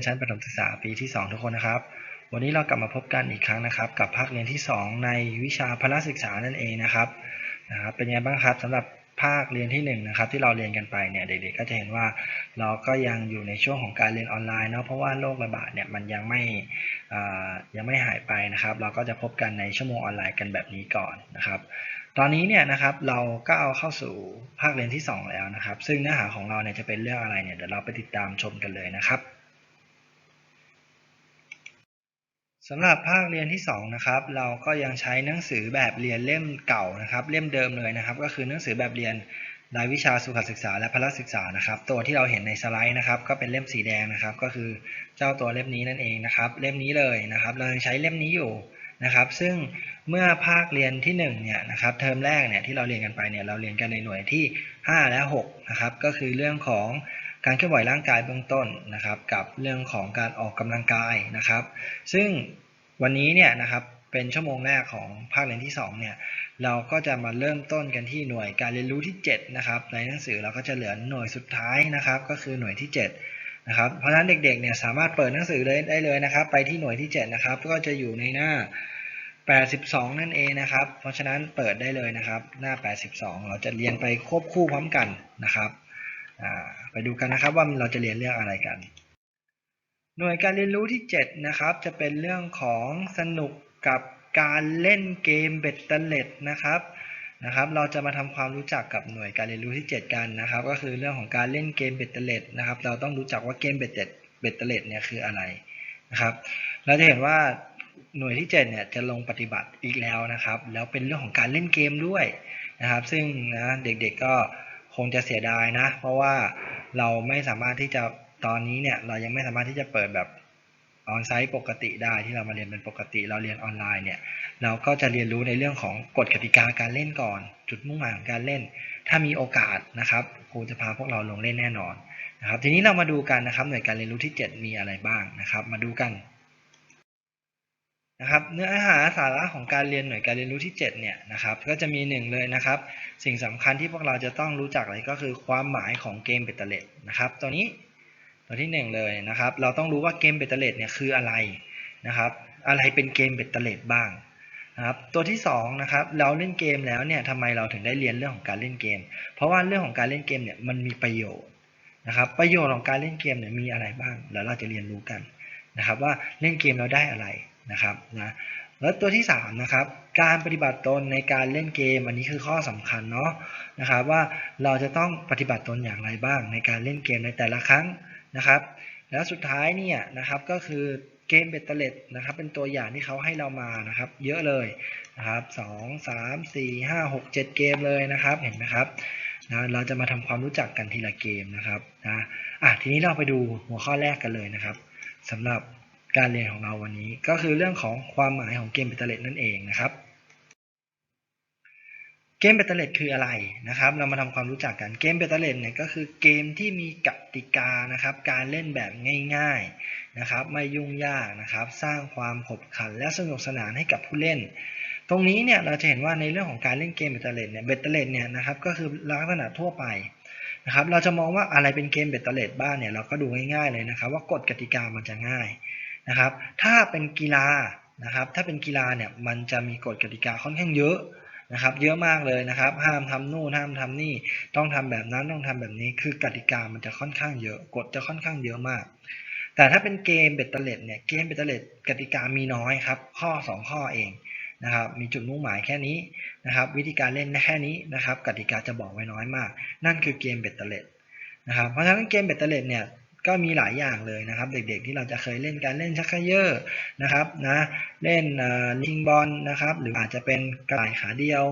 สวัสดีนักเรียนชั้นประถมศึกษาปีที่ 2 ทุกคนนะครับ วันนี้เรากลับมาพบกันอีกครั้งนะครับ กับภาคเรียนที่ 2 ในวิชาพละศึกษานั่นเองนะครับนะครับเป็นไงบ้างครับสำหรับภาคเรียนที่1นะครับที่เราเรียนกันไปเนี่ยเด็กๆก็จะเห็นว่าเราก็ยังอยู่ในช่วงของการเรียนออนไลน์เนาะเพราะว่าโรคระบาดเนี่ยมันยังไม่ยังไม่หายไปนะครับ เราก็จะพบกันในชั่วโมงออนไลน์กันแบบนี้ก่อนนะครับตอนนี้เนี่ยนะครับเราก็เอาเข้าสู่ภาคเรียนที่ 2 แล้วนะครับ ซึ่งเนื้อหาของเราเนี่ยจะเป็นเรื่องอะไรเนี่ยเดี๋ยวเราไปติดตามชมกันเลยนะครับ สำหรับภาคเรียนที่2นะครับเราก็ยังใช้หนังสือแบบเรียนเล่มเก่านะครับ เล่มเดิมเลยนะครับ ก็คือหนังสือแบบเรียนรายวิชาสุขศึกษาและพละศึกษานะครับ ตัวที่เราเห็นในสไลด์นะครับ ก็เป็นเล่มสีแดงนะครับ ก็คือเจ้าตัวเล่มนี้นั่นเองนะครับ เล่มนี้เลยนะครับ เรายังใช้เล่มนี้อยู่นะครับ ซึ่งเมื่อภาคเรียนที่1เนี่ยนะครับเทอมแรกเนี่ยที่เราเรียนกันไปเนี่ยเราเรียนกันในหน่วยที่ 5 และ6นะครับก็คือเรื่องของ การเคลื่อนไหวร่างกายเบื้องต้นนะครับ กับเรื่องของการออกกำลังกายนะครับ ซึ่งวันนี้เนี่ยนะครับเป็นชั่วโมงแรกของภาคเรียนที่2เนี่ยเราก็จะมาเริ่มต้นกันที่หน่วยการเรียนรู้ที่7นะครับในหนังสือเราก็จะเหลือหน่วยสุดท้ายนะครับ ก็คือหน่วยที่7นะครับเพราะฉะนั้นเด็กๆเนี่ยสามารถเปิดหนังสือเลยได้เลยนะครับ ไปที่หน่วยที่7นะครับก็จะอยู่ในหน้า 82 นั่นเองนะครับ เพราะฉะนั้นเปิดได้เลยนะครับ หน้า 82 เราจะเรียนไปควบคู่พร้อมกันนะครับ ไปดูกันนะครับว่าเราจะเรียนเรื่องอะไรกัน หน่วยการเรียนรู้ที่ 7 นะครับ จะเป็นเรื่องของสนุกกับการเล่นเกมเบ็ดเตล็ดนะครับนะครับ เราจะมาทำความรู้จักกับหน่วยการเรียนรู้ที่ 7 กันนะครับ ก็คือเรื่องของการเล่นเกมเบ็ดเตล็ดนะครับ เราต้องรู้จักว่าเกมเบ็ดเตล็ดเบ็ดเตล็ดเนี่ยคืออะไรนะครับ เราจะเห็นว่าหน่วยที่ 7 เนี่ยจะลงปฏิบัติอีกแล้วนะครับ แล้วเป็นเรื่องของการเล่นเกมด้วยนะครับ ซึ่งนะเด็กๆก็ งจะเสียดายนะ เพราะว่าเราไม่สามารถที่จะตอนนี้เนี่ยเรายังไม่สามารถที่จะเปิดแบบออนไซต์ปกติได้ที่เรามาเรียนเป็นปกติ เราเรียนออนไลน์เนี่ยเราก็จะเรียนรู้ในเรื่องของกฎกติกาการเล่นก่อน จุดมุ่งหมายของการเล่น ถ้ามีโอกาสนะครับครูจะพาพวกเราลงเล่นแน่นอนนะครับทีนี้เรามาดูกันนะครับหน่วยการเรียนรู้ที่ 7 มีอะไรบ้างนะครับ มาดูกัน นะครับเนื้อหาสาระของการเรียนหน่วยการเรียนรู้ที่ 7 เนี่ยนะครับก็จะมี 1 เลยนะครับ สิ่งสำคัญที่พวกเราจะต้องรู้จักเลยก็คือความหมายของเกมเบตเตเลตนะครับตัวนี้ตัวที่ 1 เลยนะครับ เราต้องรู้ว่าเกมเบตเตเลตเนี่ยคืออะไรนะครับ อะไรเป็นเกมเบตเตเลตบ้างนะครับตัวที่2นะครับเราเล่นเกมแล้วเนี่ยทำไมเราถึงได้เรียนเรื่องของการเล่นเกม เพราะว่าเรื่องของการเล่นเกมเนี่ยมันมีประโยชน์นะครับ ประโยชน์ของการเล่นเกมเนี่ยมีอะไรบ้างแล้วเราจะเรียนรู้กันนะครับ ว่าเล่นเกมเราได้อะไร นะครับนะแล้วตัวที่3นะครับการปฏิบัติตนในการเล่นเกมอันนี้คือข้อสำคัญเนาะนะครับว่าเราจะต้องปฏิบัติตนอย่างไรบ้าง ในการเล่นเกมในแต่ละครั้งนะครับ แล้วสุดท้ายเนี่ยนะครับก็คือเกมเบตเตเลตนะครับเป็นตัวอย่างที่เขาให้เรามานะครับ เยอะเลยนะครับสองสามสี่ห้าหกเจ็ดเกมเลยนะครับเห็นไหมครับนะเราจะมาทำความรู้จักกันทีละเกมนะครับนะอะทีนี้เราไปดูหัวข้อแรกกันเลยนะครับสำหรับ การเรียนของเราวันนี้ ก็คือเรื่องของความหมายของเกมเบตเตอร์เลตนั่นเองนะครับเกมเบตเตอร์เลตคืออะไรนะครับ เรามาทำความรู้จักกันเกมเบตเตอร์เลตเนี่ยก็คือเกมที่มีกติกานะครับ การเล่นแบบง่ายๆนะครับ ไม่ยุ่งยากนะครับ สร้างความขบขันและสนุกสนานให้กับผู้เล่น ตรงนี้เนี่ยเราจะเห็นว่าในเรื่องของการเล่นเกมเบตเตอร์เลตเนี่ยเบตเตอร์เลตเนี่ยนะครับก็คือลักษณะทั่วไปนะครับ เราจะมองว่าอะไรเป็นเกมเบตเตอร์เลตบ้างเนี่ยเราก็ดูง่ายๆเลยนะครับ ว่ากฎกติกามันจะง่าย นะครับ ถ้าเป็นกีฬานะครับ ถ้าเป็นกีฬาเนี่ยมันจะมีกฎกติกาค่อนข้างเยอะนะครับ เยอะมากเลยนะครับ ห้ามทำนู่นห้ามทำนี่ ต้องทำแบบนั้นต้องทำแบบนี้ คือกติกามันจะค่อนข้างเยอะ กฎจะค่อนข้างเยอะมาก แต่ถ้าเป็นเกมเบตเตอร์เลตเนี่ย เกมเบตเตอร์เลตกติกามีน้อยครับ ข้อ 2 ข้อเองนะครับ มีจุดมุ่งหมายแค่นี้นะครับ วิธีการเล่นแค่นี้นะครับ กติกาจะบอกไว้น้อยมาก นั่นคือเกมเบตเตอร์เลตนะครับ เพราะฉะนั้นเกมเบตเตอร์เลตเนี่ย ก็มีหลายอย่างเลยนะครับ เด็กๆที่เราจะเคยเล่นการเล่นชักเขยอร์นะครับนะเล่นลิงบอลนะครับ หรืออาจจะเป็นกระต่ายขาเดียว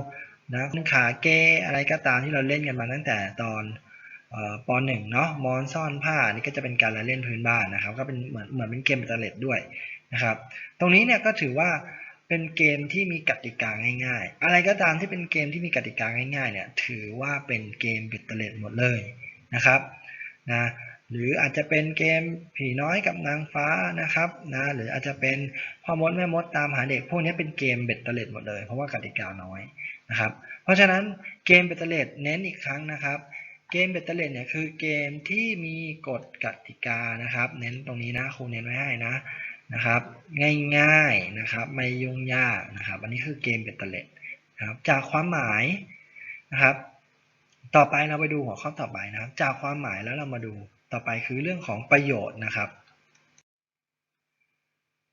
นะขาเกอะไรก็ตามที่เราเล่นกันมาตั้งแต่ตอนปหนึ่งเนาะมอนซ่อนผ้านี่ก็จะเป็นการเล่นพื้นบ้านนะครับ ก็เป็นเหมือนเหมือนเป็นเกมเบตเตอร์เลตด้วยนะครับ ตรงนี้เนี่ยก็ถือว่าเป็นเกมที่มีกติกาง่าย ๆ อะไรก็ตามที่เป็นเกมที่มีกติกาง่ายๆเนี่ยถือว่าเป็นเกมเบตเตอร์เลตหมดเลยนะครับนะ หรืออาจจะเป็นเกมผีน้อยกับนางฟ้านะครับนะหรืออาจจะเป็นพ่อมดแม่มดตามหาเด็กพวกนี้เป็นเกมเบ็ดเตล็ดหมดเลยเพราะว่ากติกาน้อยนะครับ เพราะฉะนั้นเกมเบ็ดเตล็ดเน้นอีกครั้งนะครับ เกมเบตเตอร์เลดเนี่ยคือเกมที่มีกฎกติกานะครับ เน้นตรงนี้นะครูเน้นไว้ให้นะนะครับ ง่ายๆนะครับไม่ยุ่งยากนะครับ อันนี้คือเกมเบตเตอร์เลดนะครับจากความหมายนะครับ ต่อไปเราไปดูหัวข้อต่อไปนะครับ จากความหมายแล้วเรามาดู ต่อไปคือเรื่องของประโยชน์นะครับ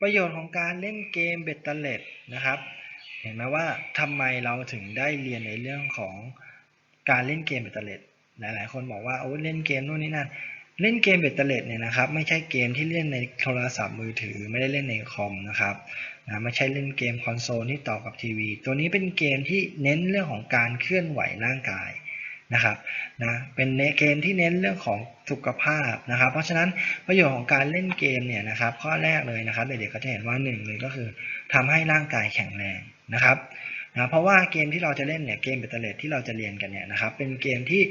ประโยชน์ของการเล่นเกมเบตเตอร์เลดนะครับ เห็นไหมว่าทำไมเราถึงได้เรียนในเรื่องของการเล่นเกมเบตเตอร์เลดหลายๆ คนบอกว่าโอ้เล่นเกมนู่นนี่นั่นเล่นเกมเบตเตอร์เลดเนี่ยนะครับไม่ใช่เกมที่เล่นในโทรศัพท์มือถือไม่ได้เล่นในคอมนะครับนะไม่ใช่เล่นเกมคอนโซลที่ต่อกับทีวี ตัวนี้เป็นเกมที่เน้นเรื่องของการเคลื่อนไหวร่างกาย นะครับนะเป็นเกมที่เน้นเรื่องของสุขภาพนะครับ เพราะฉะนั้นประโยชน์ของการเล่นเกมเนี่ยนะครับ ข้อแรกเลยนะครับเด็กๆก็จะเห็นว่าหนึ่งเลยก็คือทำให้ร่างกายแข็งแรงนะครับนะเพราะว่าเกมที่เราจะเล่นเนี่ยเกมเบตเตอร์เลดที่เราจะเรียนกันเนี่ยนะครับ เป็นเกมที่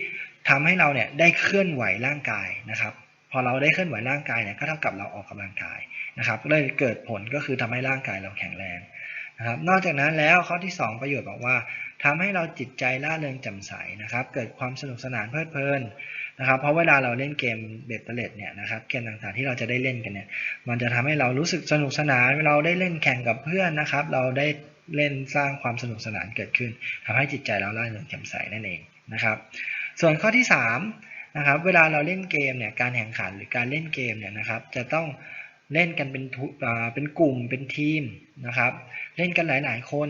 ทำให้เราเนี่ยได้เคลื่อนไหวร่างกายนะครับ พอเราได้เคลื่อนไหวร่างกายเนี่ยก็เท่ากับเราออกกำลังกายนะครับเลยเกิดผลก็คือทำให้ร่างกายเราแข็งแรงนะครับนอกจากนั้นแล้วข้อที่ 2 ประโยชน์บอกว่า ทำให้เราจิตใจร่าเริงแจ่มใสนะครับ เกิดความสนุกสนานเพลิดเพลินนะครับ เพราะเวลาเราเล่นเกมเบตเตอร์เลดเนี่ยนะครับ เกมต่างๆที่เราจะได้เล่นกันเนี่ย มันจะทำให้เรารู้สึกสนุกสนาน เราได้เล่นแข่งกับเพื่อนนะครับ เราได้เล่นสร้างความสนุกสนานเกิดขึ้นทำให้จิตใจเราร่าเริงแจ่มใสนั่นเองนะครับ ส่วนข้อที่3นะครับ เวลาเราเล่นเกมเนี่ย การแข่งขันหรือการเล่นเกมเนี่ยนะครับ จะต้องเล่นกันเป็นทุเป็นกลุ่มเป็นทีมนะครับ เล่นกันหลาย ๆ คน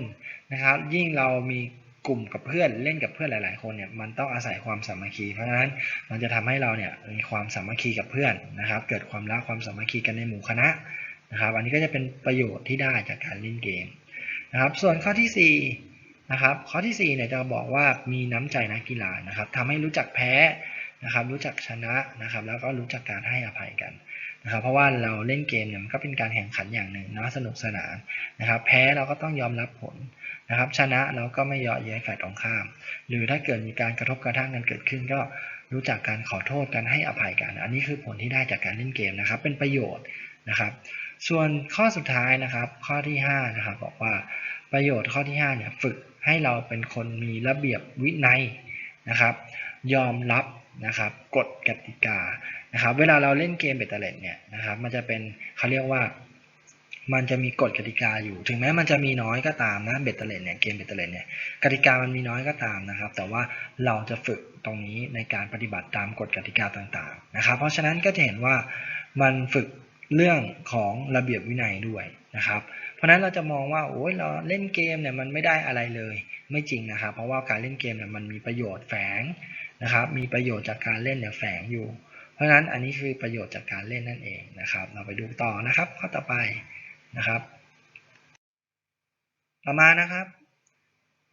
นะครับ ยิ่งเรามีกลุ่มกับเพื่อนเล่นกับเพื่อนหลาย ๆ คนเนี่ยมันต้องอาศัยความสามัคคี เพราะฉะนั้นมันจะทำให้เราเนี่ยมีความสามัคคีกับเพื่อนนะครับ เกิดความรักความสามัคคีกันในหมู่คณะนะครับ อันนี้ก็จะเป็นประโยชน์ที่ได้จากการเล่นเกมนะครับ ส่วนข้อที่4นะครับข้อที่4เนี่ยจะบอกว่ามีน้ำใจนักกีฬานะครับทำให้รู้จักแพ้นะครับรู้จักชนะนะครับ แล้วก็รู้จักการให้อภัยกันนะครับเพราะว่าเราเล่นเกมเนี่ยมันก็เป็นการแข่งขันอย่างหนึ่งนะสนุกสนานนะครับ แพ้เราก็ต้องยอมรับผล นะครับ ชนะเราก็ไม่เยาะเย้ยฝ่ายตรงข้าม หรือถ้าเกิดมีการกระทบกระทั่งกันเกิดขึ้น ก็รู้จักการขอโทษกันให้อภัยกัน อันนี้คือผลที่ได้จากการเล่นเกมนะครับ เป็นประโยชน์นะครับ ส่วนข้อสุดท้ายนะครับ ข้อที่5นะครับบอกว่าประโยชน์ข้อที่5เนี่ยฝึกให้เราเป็นคนมีระเบียบวินัยนะครับ ยอมรับนะครับกฎกติกานะครับ เวลาเราเล่นเกมเบตเตอร์เลดเนี่ยนะครับ มันจะเป็นเขาเรียกว่า มันจะมีกฎกติกาอยู่ ถึงแม้มันจะมีน้อยก็ตามนะเบตเตอร์เลดเนี่ยเกมเบตเตอร์เลดเนี่ยกติกามันมีน้อยก็ตามนะครับ แต่ว่าเราจะฝึกตรงนี้ในการปฏิบัติตามกฎกติกาต่างๆนะครับ เพราะฉะนั้นก็จะเห็นว่ามันฝึกเรื่องของระเบียบวินัยด้วยนะครับ เพราะฉะนั้นเราจะมองว่าโอ้ยเราเล่นเกมเนี่ยมันไม่ได้อะไรเลย ไม่จริงนะครับ เพราะว่าการเล่นเกมเนี่ยมันมีประโยชน์แฝงนะครับ มีประโยชน์จากการเล่นเนี่ยแฝงอยู่ เพราะฉะนั้นอันนี้คือประโยชน์จากการเล่นนั่นเองนะครับ เราไปดูต่อนะครับข้อต่อไป นะครับ ต่อมานะครับ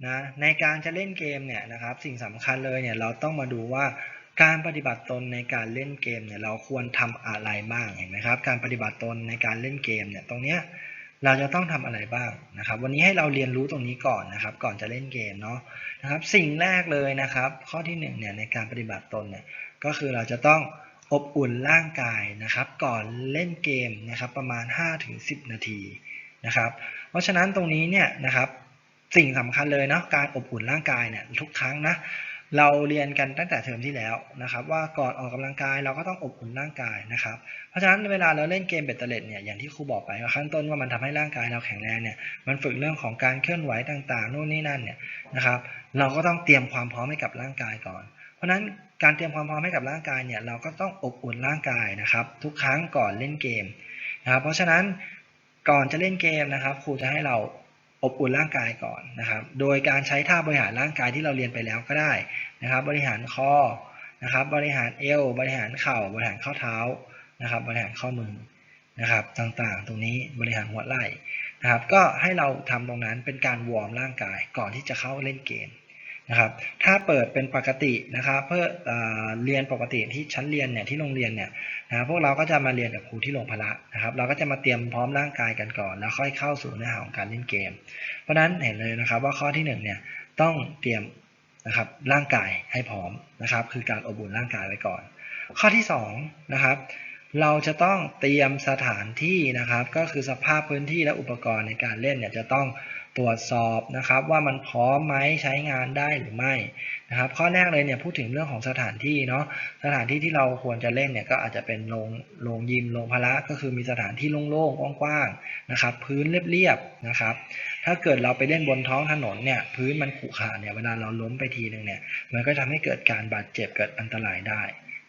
นะในการจะเล่นเกมเนี่ยนะครับ สิ่งสำคัญเลยเนี่ยเราต้องมาดูว่าการปฏิบัติตนในการเล่นเกมเนี่ยเราควรทำอะไรบ้างเห็นไหมครับ การปฏิบัติตนในการเล่นเกมเนี่ยตรงเนี้ยเราจะต้องทำอะไรบ้างนะครับ วันนี้ให้เราเรียนรู้ตรงนี้ก่อนนะครับ ก่อนจะเล่นเกมเนาะนะครับ สิ่งแรกเลยนะครับ ข้อที่1เนี่ยในการปฏิบัติตนเนี่ยก็คือเราจะต้อง อบอุ่นร่างกายนะครับ ก่อนเล่นเกมนะครับประมาณ 5-10 นาทีนะครับ เพราะฉะนั้นตรงนี้เนี่ยนะครับสิ่งสำคัญเลยเนาะการอบอุ่นร่างกายเนี่ยทุกครั้งนะเราเรียนกันตั้งแต่เทอมที่แล้วนะครับว่าก่อนออกกำลังกายเราก็ต้องอบอุ่นร่างกายนะครับเพราะฉะนั้นเวลาเราเล่นเกมเบตเตอร์เลดเนี่ยอย่างที่ครูบอกไปว่าขั้นต้นว่ามันทำให้ร่างกายเราแข็งแรงเนี่ยมันฝึกเรื่องของการเคลื่อนไหวต่างๆนู่นนี่นั่นเนี่ยนะครับเราก็ต้องเตรียมความพร้อมให้กับร่างกายก่อน เพราะฉะนั้น การเตรียมความพร้อมให้กับร่างกายเนี่ยเราก็ต้องอบอุ่นร่างกายนะครับ ทุกครั้งก่อนเล่นเกมนะครับเพราะฉะนั้นก่อนจะเล่นเกมนะครับ ครูจะให้เราอบอุ่นร่างกายก่อนนะครับ โดยการใช้ท่าบริหารร่างกายที่เราเรียนไปแล้วก็ได้นะครับ บริหารคอนะครับ บริหารเอว บริหารเข่า บริหารข้อเท้านะครับ บริหารข้อมือนะครับต่างๆ ตรงนี้บริหารหัวไหล่นะครับ ก็ให้เราทำตรงนั้นเป็นการวอร์มร่างกายก่อนที่จะเข้าเล่นเกม นะครับ ถ้าเปิดเป็นปกตินะครับเพื่อเอเรียนปกติที่ชั้นเรียนเนี่ยที่โรงเรียนเนี่ยนะพวกเราก็จะมาเรียนกับครูที่โรงพละนะครับ เราก็จะมาเตรียมพร้อมร่างกายกันก่อน แล้วค่อยเข้าสู่เนื้อหาของการเล่นเกม เพราะฉะนั้นเห็นเลยนะครับว่าข้อที่1เนี่ยต้องเตรียมนะครับร่างกายให้พร้อมนะครับ คือการอบอุ่นร่างกายไว้ก่อน ข้อที่2นะครับเราจะต้องเตรียมสถานที่นะครับ ก็คือสภาพพื้นที่และอุปกรณ์ในการเล่นเนี่ยจะต้อง ตรวจสอบนะครับว่ามันพร้อมไหมใช้งานได้หรือไม่นะครับข้อแรกเลยเนี่ยพูดถึงเรื่องของสถานที่เนาะสถานที่ที่เราควรจะเล่นเนี่ยก็อาจจะเป็นโรงโรงยิมโรงพละก็คือมีสถานที่โล่งๆกว้างๆนะครับพื้นเรียบๆนะครับถ้าเกิดเราไปเล่นบนท้องถนนเนี่ยพื้นมันขรุขระเนี่ยเวลาเราล้มไปทีหนึ่งเนี่ยมันก็ทำให้เกิดการบาดเจ็บเกิดอันตรายได้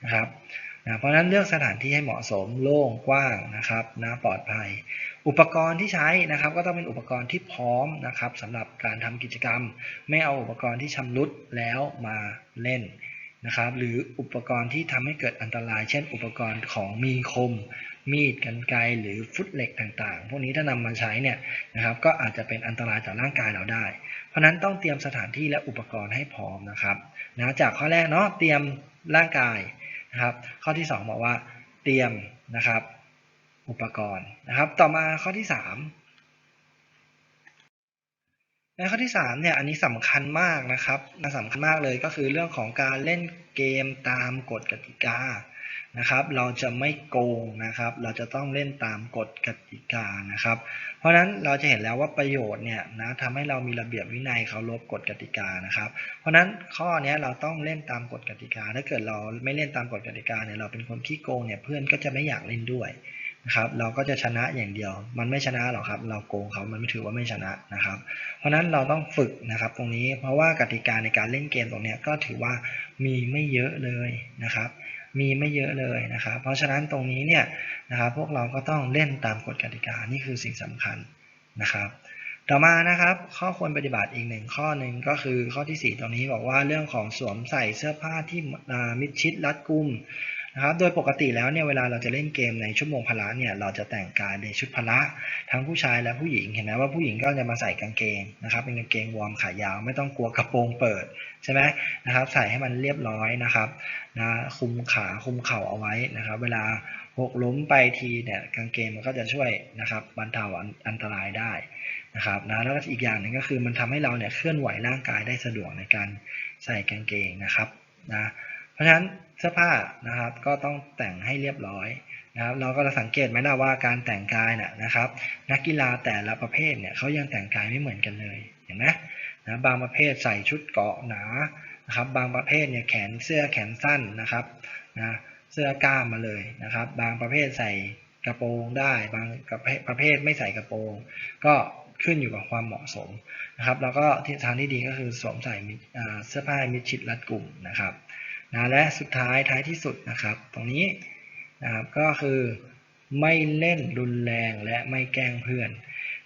นะครับนะเพราะฉะนั้นเลือกสถานที่ให้เหมาะสมโล่งกว้างนะครับนะปลอดภัย อุปกรณ์ที่ใช้นะครับ ก็ต้องเป็นอุปกรณ์ที่พร้อมนะครับสำหรับการทำกิจกรรม ไม่เอาอุปกรณ์ที่ชำรุดแล้วมาเล่นนะครับ หรืออุปกรณ์ที่ทำให้เกิดอันตราย เช่น อุปกรณ์ของมีคม มีดกันไกหรือฟุตเหล็กต่างๆ พวกนี้ถ้านำมาใช้เนี่ยนะครับ ก็อาจจะเป็นอันตรายต่อร่างกายเราได้ เพราะนั้นต้องเตรียมสถานที่และอุปกรณ์ให้พร้อมนะครับนะจากข้อแรกเนาะเตรียมร่างกายนะครับ ข้อที่สองบอกว่าเตรียมนะครับ อุปกรณ์นะครับ ต่อมาข้อที่สามในข้อที่สามเนี่ยอันนี้สำคัญมากนะครับนะสำคัญมากเลยก็คือเรื่องของการเล่นเกมตามกฎกติกานะครับ เราจะไม่โกงนะครับ เราจะต้องเล่นตามกฎกติกานะครับ เพราะฉะนั้นเราจะเห็นแล้วว่าประโยชน์เนี่ยนะทำให้เรามีระเบียบวินัยเคารพกฎกติกานะครับ เพราะฉะนั้นข้อนี้เราต้องเล่นตามกฎกติกา ถ้าเกิดเราไม่เล่นตามกฎกติกาเนี่ยเราเป็นคนขี้โกงเนี่ยเพื่อนก็จะไม่อยากเล่นด้วย นะครับเราก็จะชนะอย่างเดียว มันไม่ชนะหรอกครับ เราโกงเขามันไม่ถือว่าไม่ชนะนะครับ เพราะฉะนั้นเราต้องฝึกนะครับตรงนี้เพราะว่ากติกาในการเล่นเกมตรงนี้ก็ถือว่ามีไม่เยอะเลยนะครับ มีไม่เยอะเลยนะครับ เพราะฉะนั้นตรงนี้เนี่ยนะครับพวกเราก็ต้องเล่นตามกฎกติกานี่คือสิ่งสำคัญนะครับ ต่อมานะครับ ข้อควรปฏิบัติอีกหนึ่งข้อหนึ่งก็คือข้อที่ 4 ตรงนี้บอกว่าเรื่องของสวมใส่เสื้อผ้าที่มิดชิดรัดกุม นะครับโดยปกติแล้วเนี่ยเวลาเราจะเล่นเกมในชั่วโมงพละเนี่ยเราจะแต่งกายในชุดพละทั้งผู้ชายและผู้หญิงเห็นไหมว่าผู้หญิงก็จะมาใส่กางเกงนะครับเป็นกางเกงวอร์มขายาว ไม่ต้องกลัวกระโปรงเปิดใช่ไหมนะครับใส่ให้มันเรียบร้อยนะครับนะคุมขาคุมเข่าเอาไว้นะครับ เวลาหกล้มไปทีเนี่ยกางเกงมันก็จะช่วยนะครับบรรเทาอันตรายได้นะครับนะแล้วก็อีกอย่างหนึ่งก็คือมันทำให้เราเนี่ยเคลื่อนไหวร่างกายได้สะดวกในการใส่กางเกงนะครับนะ เพราะฉะนั้นเสื้อผ้านะครับก็ต้องแต่งให้เรียบร้อยนะครับเราก็จะสังเกตไหมนะว่าการแต่งกายน่ะนะครับ นักกีฬาแต่ละประเภทเนี่ยเขายังแต่งกายไม่เหมือนกันเลยเห็นไหมนะบางประเภทใส่ชุดเกาะหนานะครับ บางประเภทเนี่ยแขนเสื้อแขนสั้นนะครับนะเสื้อกล้ามมาเลยนะครับ บางประเภทใส่กระโปรงได้ บางประเภทไม่ใส่กระโปรง ก็ขึ้นอยู่กับความเหมาะสมนะครับ แล้วก็ทิศทางที่ดีก็คือสวมใส่เสื้อผ้ามิดชิดรัดกลุ่มนะครับ นะและสุดท้ายท้ายที่สุดนะครับ ตรงนี้นะครับก็คือไม่เล่นรุนแรงและไม่แกล้งเพื่อน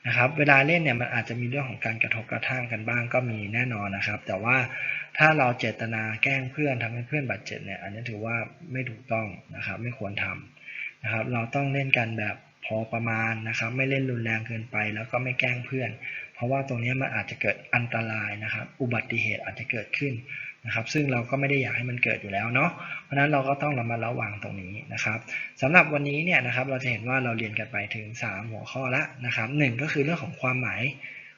นะครับ เวลาเล่นเนี่ยมันอาจจะมีเรื่องของการกระทบกระทั่งกันบ้างก็มีแน่นอนนะครับ แต่ว่าถ้าเราเจตนาแกล้งเพื่อนทำให้เพื่อนบาดเจ็บเนี่ยอันนี้ถือว่าไม่ถูกต้องนะครับ ไม่ควรทำนะครับ เราต้องเล่นกันแบบพอประมาณนะครับ ไม่เล่นรุนแรงเกินไป แล้วก็ไม่แกล้งเพื่อน เพราะว่าตรงนี้มันอาจจะเกิดอันตรายนะครับ อุบัติเหตุอาจจะเกิดขึ้น นะครับ ซึ่งเราก็ไม่ได้อยากให้มันเกิดอยู่แล้วเนาะเพราะนั้นเราก็ต้องระมัดระวังตรงนี้นะครับสำหรับวันนี้เนี่ยนะครับเราจะเห็นว่าเราเรียนกันไปถึง 3 หัวข้อละนะครับหก็คือเรื่องของความหมาย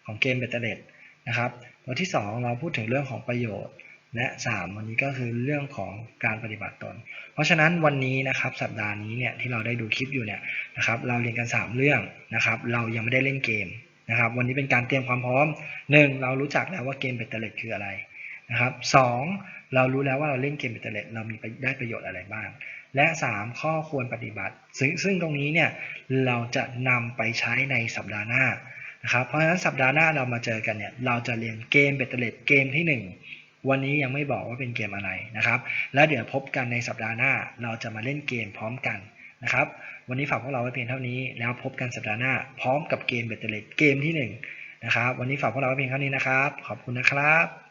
ของเกมเบตเตอร์เดนะครับตัวที่ 2 เราพูดถึงเรื่องของประโยชน์และ 3 วันนี้ก็คือเรื่องของการปฏิบัติตน เพราะฉะนั้นวันนี้นะครับสัปดาห์นี้เนี่ยที่เราได้ดูคลิปอยู่เนี่ยนะครับเราเรียนกัน 3 เรื่องนะครับเรายังไม่ได้เล่นเกมนะครับวันนี้เป็นการเตรียมความพร้อม 1. เรารู้จักแล้วว่าเกมเบตเตอร์เดคืออะไร นะครับสองเรารู้แล้วว่าเราเล่นเกมอินเทอร์เน็ตเรามีได้ประโยชน์อะไรบ้าง และ 3 ข้อควรปฏิบัติ ซึ่งซึ่งตรงนี้เนี่ยเราจะนำไปใช้ในสัปดาห์หน้านะครับเพราะฉะนั้นสัปดาห์หน้าเรามาเจอกันเนี่ยเราจะเรียนเกมเบตเตอร์เน็ตเกมที่ 1 วันนี้ยังไม่บอกว่าเป็นเกมอะไรนะครับ แล้วเดี๋ยวพบกันในสัปดาห์หน้าเราจะมาเล่นเกมพร้อมกันนะครับ วันนี้ฝากพวกเราไว้เพียงเท่านี้แล้วพบกันสัปดาห์หน้า พร้อมกับเกมเบตเตอร์เน็ตเกมที่1นะครับวันนี้ฝากพวกเราไว้เพียงเท่านี้นะครับ ขอบคุณนะครับ